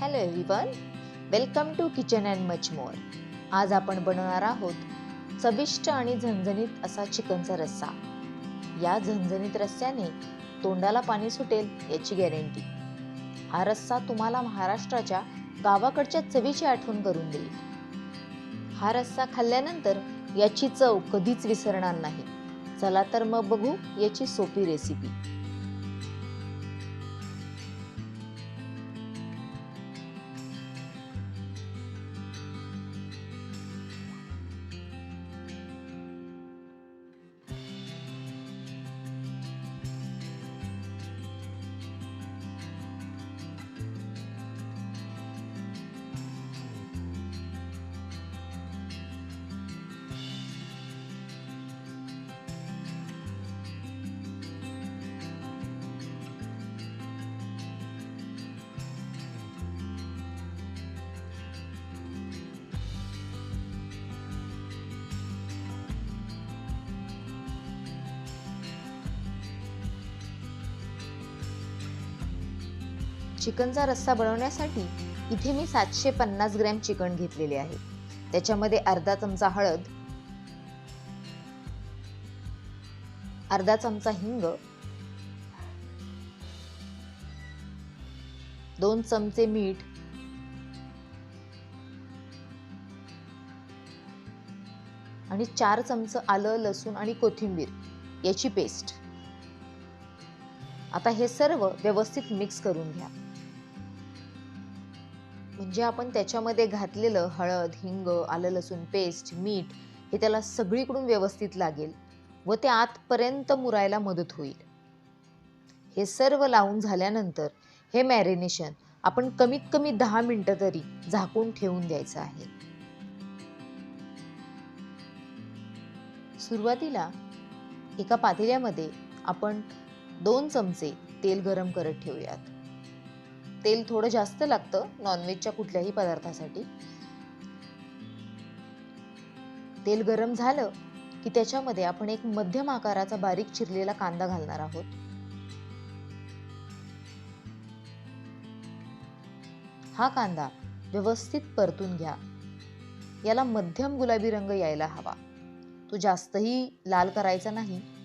Hello everyone welcome to kitchen and much more आज आपण बनवणार आहोत चविष्ट आणि झणझणीत असा चिकनचा रस्सा. या झणझणीत रस्स्याने तोंडाला पाणी सुटेल याची गॅरंटी. हा रस्सा तुम्हाला महाराष्ट्राच्या गावाकडच्या चवीची आठवण करून देईल. हा रस्सा खाल्ल्यानंतर याची चव कधीच विसरणार नाही. चला तर मग बघू याची सोपी रेसिपी चिकनचा रस्सा बनवण्यासाठी इथे मी सातशे पन्नास ग्रॅम चिकन घेतलेले आहे. त्याच्यामध्ये अर्धा चमचा हळद अर्धा चमचा हिंग दोन चमचे मीठ आणि चार चमच आलं लसूण आणि कोथिंबीर याची पेस्ट आता हे सर्व व्यवस्थित मिक्स करून घ्या. जे आपण त्याच्यामध्ये घातलेलं हळद हिंग आलं लसूण पेस्ट मीठ हे त्याला सगळीकडून व्यवस्थित लागेल व ते आतपर्यंत मुरायला मदत होईल. हे सर्व लावून झाल्यानंतर हे मॅरिनेशन आपण कमीत कमी दहा मिनटं तरी झाकून ठेवून द्यायचं आहे. सुरुवातीला एका पातेल्यामध्ये आपण दोन चमचे तेल गरम करत ठेवूयात. तेल थोडं जास्त लागतं नॉनव्हेजच्या कुठल्याही पदार्थासाठी. तेल गरम झालं की त्याच्यामध्ये आपण एक मध्यम आकाराचा बारीक चिरलेला कांदा घालणार आहोत. हा कांदा व्यवस्थित परतून घ्या. याला मध्यम गुलाबी रंग यायला हवा. तो जास्तही लाल करायचा नाही.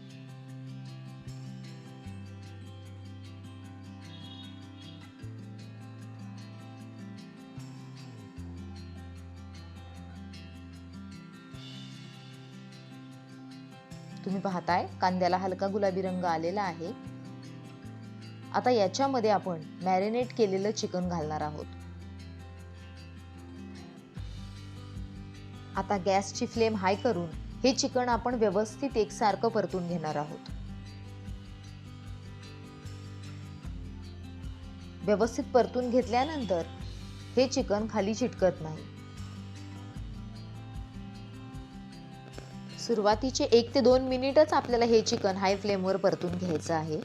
तुम्ही पाहताय कांद्याला हलका गुलाबी रंग आलेला आहे. आता याच्यामध्ये आपण मॅरिनेट केलेलं चिकन घालणार आहोत. आता गॅसची फ्लेम हाय करून हे चिकन आपण व्यवस्थित एकसारखं परतून घेणार आहोत. व्यवस्थित परतून घेतल्यानंतर हे चिकन खाली चिटकत नाही. सुरुवातीचे एक ते दोन मिनिटच आपल्याला हे चिकन हाय फ्लेमवर परतून घ्यायचं आहे.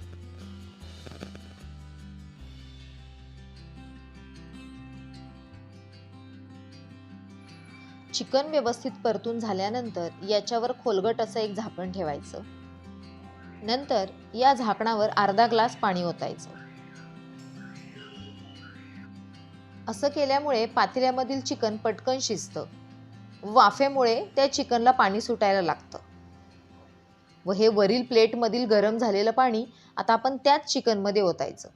चिकन व्यवस्थित परतून झाल्यानंतर याच्यावर खोलगट असं एक झाकण ठेवायचं. नंतर या झाकणावर अर्धा ग्लास पाणी ओतायचं. असं केल्यामुळे पातेल्यामधील चिकन पटकन शिजतं. वाफेमुळे त्या चिकनला पाणी सुटायला लागतं. व हे वरील प्लेटमधील गरम झालेलं पाणी आता आपण त्याच चिकनमध्ये ओतायचं.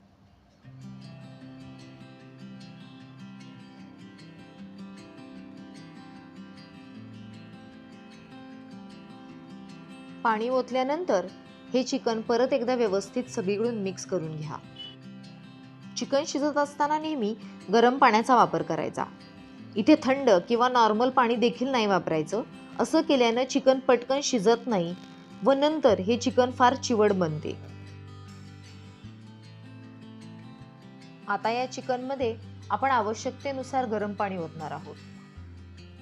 पाणी ओतल्यानंतर हे चिकन परत एकदा व्यवस्थित सगळीकडून मिक्स करून घ्या. चिकन शिजत असताना नेहमी गरम पाण्याचा वापर करायचा. इथे थंड किंवा नॉर्मल पाणी देखील नाही वापरायचं. असं केल्यानं चिकन पटकन शिजत नाही व नंतर हे चिकन फार चिवड बनते. आता या चिकनमध्ये आपण आवश्यकतेनुसार गरम पाणी ओतणार आहोत.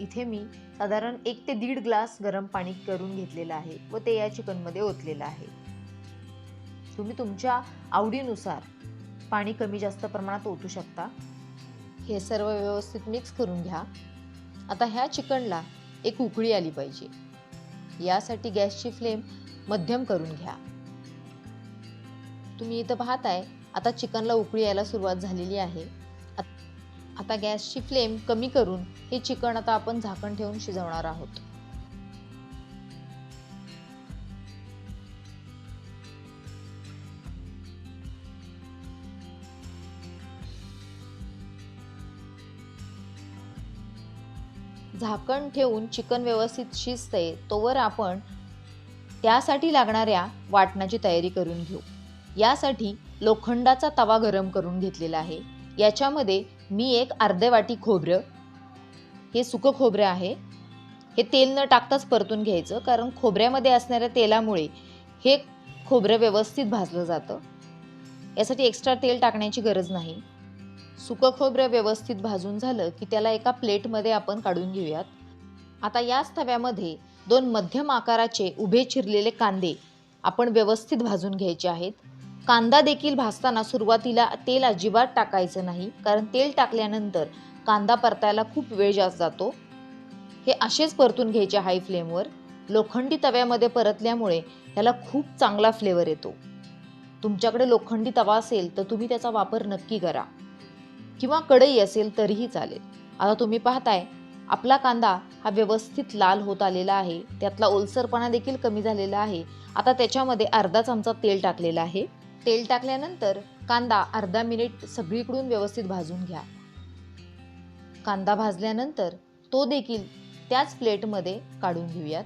इथे मी साधारण एक ते दीड ग्लास गरम पाणी करून घेतलेलं आहे व ते या चिकनमध्ये ओतलेलं आहे. तुम्ही तुमच्या आवडीनुसार पाणी कमी जास्त प्रमाणात ओतू शकता. हे सर्व व्यवस्थित मिक्स करून घ्या. आता ह्या चिकनला एक उकळी आली पाहिजे. यासाठी गॅसची फ्लेम मध्यम करून घ्या. तुम्ही इथं पाहताय आता चिकनला उकळी यायला सुरुवात झालेली आहे. आता गॅसची फ्लेम कमी करून हे चिकन आता आपण झाकण ठेवून शिजवणार आहोत. झाकण ठेवून चिकन व्यवस्थित शिजते तोवर आपण त्यासाठी लागणाऱ्या वाटणाची तयारी करून घेऊ. यासाठी लोखंडाचा तवा गरम करून घेतलेला आहे. याच्यामध्ये मी एक अर्धे वाटी खोबरं हे सुकं खोबरं आहे. हे तेल न टाकताच परतून घ्यायचं कारण खोबऱ्यामध्ये असणाऱ्या तेलामुळे हे खोबरं व्यवस्थित भाजलं जातं. यासाठी एक्स्ट्रा तेल टाकण्याची गरज नाही. सुकं खोबरं व्यवस्थित भाजून झालं की त्याला एका प्लेटमध्ये आपण काढून घेऊयात. आता याच तव्यामध्ये दोन मध्यम आकाराचे उभे चिरलेले कांदे आपण व्यवस्थित भाजून घ्यायचे आहेत. कांदा देखील भाजताना सुरुवातीला तेल अजिबात टाकायचं नाही कारण तेल टाकल्यानंतर कांदा परतायला खूप वेळ जास्त जातो. हे असेच परतून घ्यायचे हाय फ्लेमवर लोखंडी तव्यामध्ये परतल्यामुळे ह्याला खूप चांगला फ्लेवर येतो. तुमच्याकडे लोखंडी तवा असेल तर तुम्ही त्याचा वापर नक्की करा. किंवा कढई असेल तरीही चालेल. आता तुम्ही पाहताय आपला कांदा हा व्यवस्थित लाल होत आलेला आहे. त्यातला ओलसरपणा देखील कमी झालेला आहे. आता त्याच्यामध्ये अर्धा चमचा तेल टाकलेला आहे. तेल टाकल्यानंतर कांदा अर्धा मिनिट सगळीकडून व्यवस्थित भाजून घ्या. कांदा भाजल्यानंतर तो देखील त्याच प्लेटमध्ये काढून घेऊयात.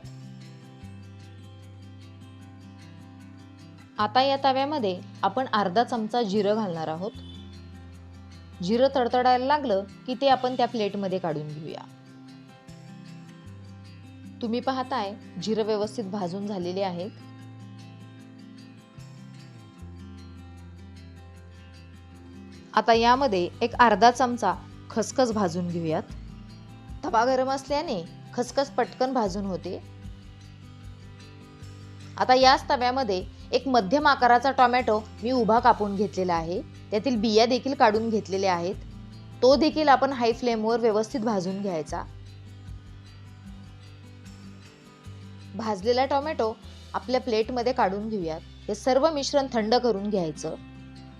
आता या तव्यामध्ये आपण अर्धा चमचा जिरं घालणार आहोत. जिरं तडतडायला लागलं की ते आपण त्या प्लेटमध्ये काढून घेऊया. तुम्ही पाहताय जिरं व्यवस्थित भाजून झालेले आहेत. आता यामध्ये एक अर्धा चमचा खसखस भाजून घेऊयात. तवा गरम असल्याने खसखस पटकन भाजून होते. आता याच तव्यामध्ये एक मध्यम आकाराचा टोमॅटो मी उभा कापून घेतलेला आहे. त्यातील बिया देखील काढून घेतलेल्या आहेत. तो देखील आपण हाय फ्लेमवर व्यवस्थित भाजून घ्यायचा. भाजलेला टोमॅटो आपल्या प्लेटमध्ये काढून घेऊयात. हे सर्व मिश्रण थंड करून घ्यायचं.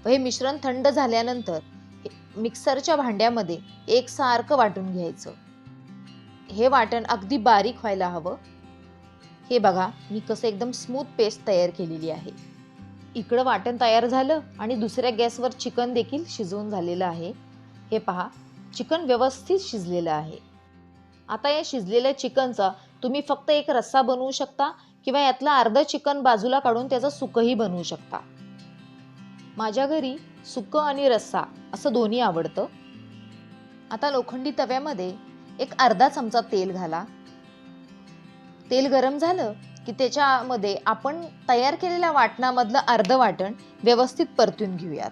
व हे मिश्रण थंड झाल्यानंतर मिक्सरच्या भांड्यामध्ये एकसारखं वाटून घ्यायचं. हे वाटण अगदी बारीक व्हायला हवं. हे बघा मी कसं एकदम स्मूथ पेस्ट तयार केलेली आहे. इकडं वाटण तयार झालं आणि दुसऱ्या गॅसवर चिकन देखील शिजवून झालेलं आहे. हे पहा चिकन व्यवस्थित शिजलेलं आहे. आता या शिजलेल्या चिकनचा तुम्ही फक्त एक रस्सा बनवू शकता किंवा यातलं अर्ध चिकन बाजूला काढून त्याचं सुकंही बनवू शकता. माझ्या घरी सुकं आणि रस्सा असं दोन्ही आवडतं. आता लोखंडी तव्यामध्ये एक अर्धा चमचा तेल घाला. तेल गरम झालं की त्याच्यामध्ये आपण तयार केलेल्या वाटणामधलं अर्ध वाटण व्यवस्थित परतून घेऊयात.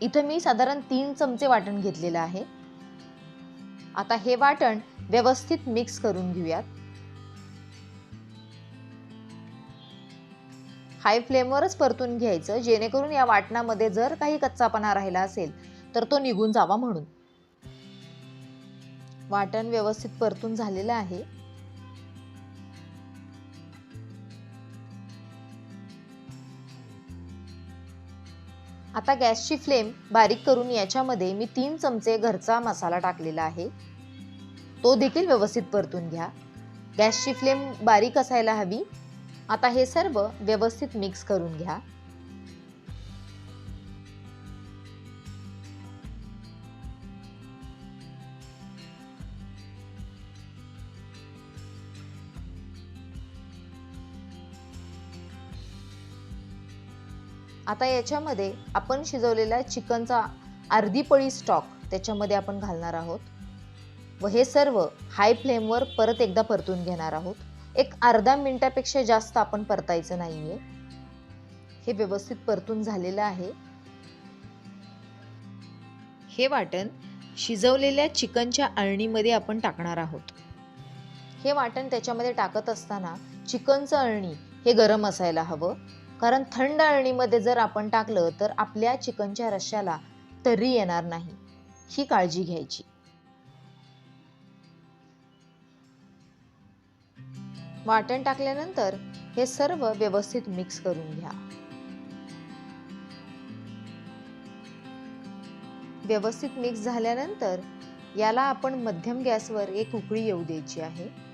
इथं मी साधारण तीन चमचे वाटण घेतलेलं आहे. आता हे वाटण व्यवस्थित मिक्स करून घेऊयात. हाय फ्लेमवरच परतून घ्यायचं जेणेकरून या वाटणामध्ये जर काही कच्चापणा राहिला असेल तर तो निघून जावा म्हणून. वाटण व्यवस्थित परतून झालेलं आहे. आता गॅसची फ्लेम बारीक करून याच्यामध्ये मी तीन चमचे घरचा मसाला टाकलेला आहे. तो देखील व्यवस्थित परतून घ्या. गॅसची फ्लेम बारीक असायला हवी. आता हे सर्व व्यवस्थित मिक्स करून घ्या. आता याच्यामध्ये आपण शिजवलेला चिकनचा अर्धी पळी स्टॉक त्याच्यामध्ये आपण घालणार आहोत. व हे सर्व हाय फ्लेमवर परत एकदा परतून घेणार आहोत. एक अर्धा मिनिटापेक्षा जास्त आपण परतायचं नाही आहे हे व्यवस्थित परतून झालेलं आहे. हे वाटण शिजवलेल्या चिकनच्या अळणीमध्ये आपण टाकणार आहोत. हे वाटण त्याच्यामध्ये टाकत असताना चिकनचं अळणी हे गरम असायला हवं. कारण थंड अळणीमध्ये जर आपण टाकलं तर आपल्या चिकनच्या रश्याला तरी येणार नाही. ही काळजी घ्यायची. वाटण टाकल्यानंतर हे सर्व व्यवस्थित मिक्स करून घ्या. व्यवस्थित मिक्स झाल्यानंतर याला आपण मध्यम गॅसवर एक उकळी येऊ द्यायची आहे.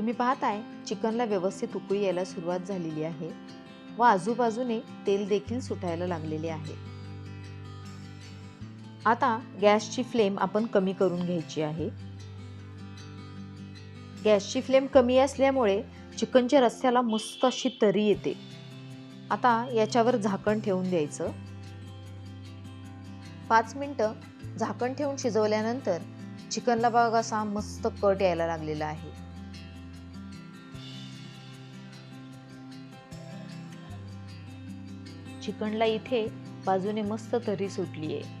तुम्ही पाहताय चिकनला व्यवस्थित उकळी यायला सुरुवात झालेली आहे व आजूबाजूने तेल देखील सुटायला लागलेले आहे. आता गॅसची फ्लेम आपण कमी करून घ्यायची आहे. गॅसची फ्लेम कमी असल्यामुळे चिकनच्या रस्स्याला मस्त अशी तरी येते. आता याच्यावर झाकण ठेवून द्यायचं. पाच मिनटं झाकण ठेवून शिजवल्यानंतर चिकनला बघा असा मस्त कट यायला लागलेला आहे. चिकनला इथे बाजूने मस्त तरी सुटली आहे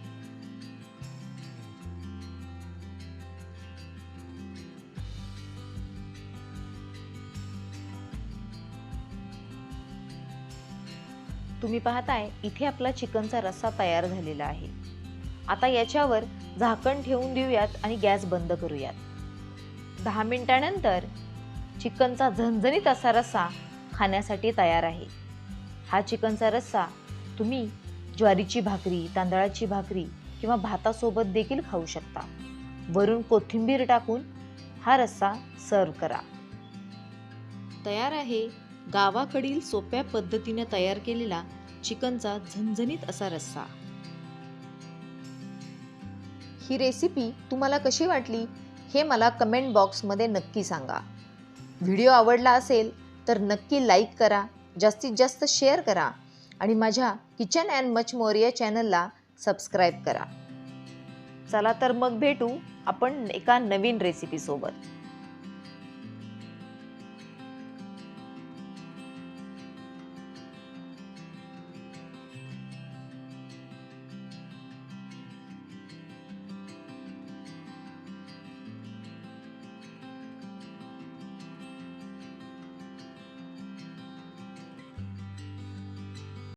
तुम्ही पाहताय इथे आपला चिकनचा रस्सा तयार झालेला आहे. आता याच्यावर झाकण ठेवून देऊयात आणि गॅस बंद करूयात. दहा मिनिटानंतर चिकनचा झणझणीत असा रस्सा खाण्यासाठी तयार आहे. हा चिकनचा रस्सा तुम्ही ज्वारीची भाकरी तांदळाची भाकरी किंवा भातासोबत देखील खाऊ शकता. वरून कोथिंबीर टाकून हा रस्सा सर्व करा. तयार आहे गावाकडील सोप्या पद्धतीने तयार केलेला चिकनचा झणझणीत असा रस्सा. ही रेसिपी तुम्हाला कशी वाटली हे मला कमेंट बॉक्समध्ये नक्की सांगा. व्हिडिओ आवडला असेल तर नक्की लाईक करा. जास्तीत जास्त शेअर करा आणि माझ्या किचन अँड मच मोर या चॅनलला सबस्क्राईब करा. चला तर मग भेटू आपण एका नवीन रेसिपीसोबत